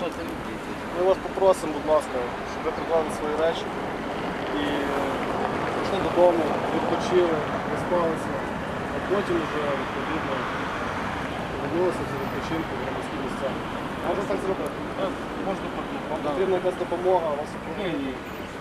Ми вас попросимо, будь ласка, щоб ви приклали свої речі і пішли додому, відпочили, поспалися, а потім вже відповідно повернулися за відпочинку в громадські місця. Можна так зробити? Можно потом. Вам потрібна якась допомога, вас Не, не,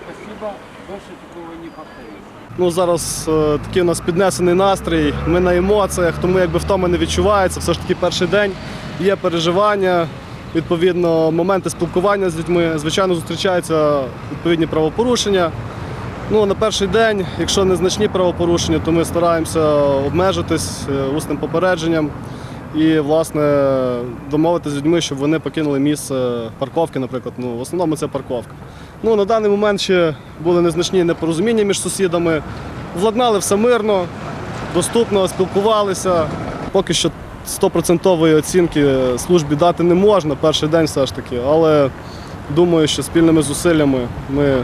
спасибо, больше такого не повторится. Ну зараз е, такий у нас піднесений настрій. Ми на емоціях, тому якби втома не відчувається. Все ж таки перший день є переживання. Відповідно, моменти спілкування з людьми. Звичайно, зустрічаються відповідні правопорушення. Ну, на перший день, якщо незначні правопорушення, то ми стараємося обмежитись е, усним попередженням і, власне, домовитися з людьми, щоб вони покинули місце парковки, наприклад. Ну, в основному це парковка. Ну, на даний момент ще були незначні непорозуміння між сусідами. Владнали все мирно, доступно, спілкувалися. Поки що 100% оцінки службі дати не можна, перший день все ж таки, але думаю, що спільними зусиллями ми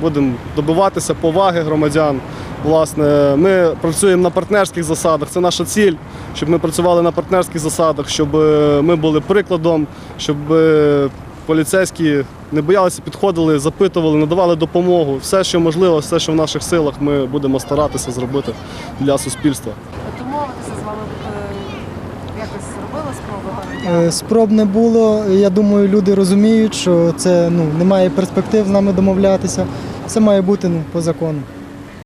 будемо добиватися поваги громадян. Власне, ми працюємо на партнерських засадах. Це наша ціль, щоб ми працювали на партнерських засадах, щоб е, ми були прикладом, щоб е, поліцейські не боялися, підходили, запитували, надавали допомогу. Все, що можливо, все, що в наших силах, ми будемо старатися зробити для суспільства. Домовитися з вами е, якось робили громадян? Е, Спроб не було. Я думаю, люди розуміють, що це ну, немає перспектив з нами домовлятися. Все має бути ну, по закону.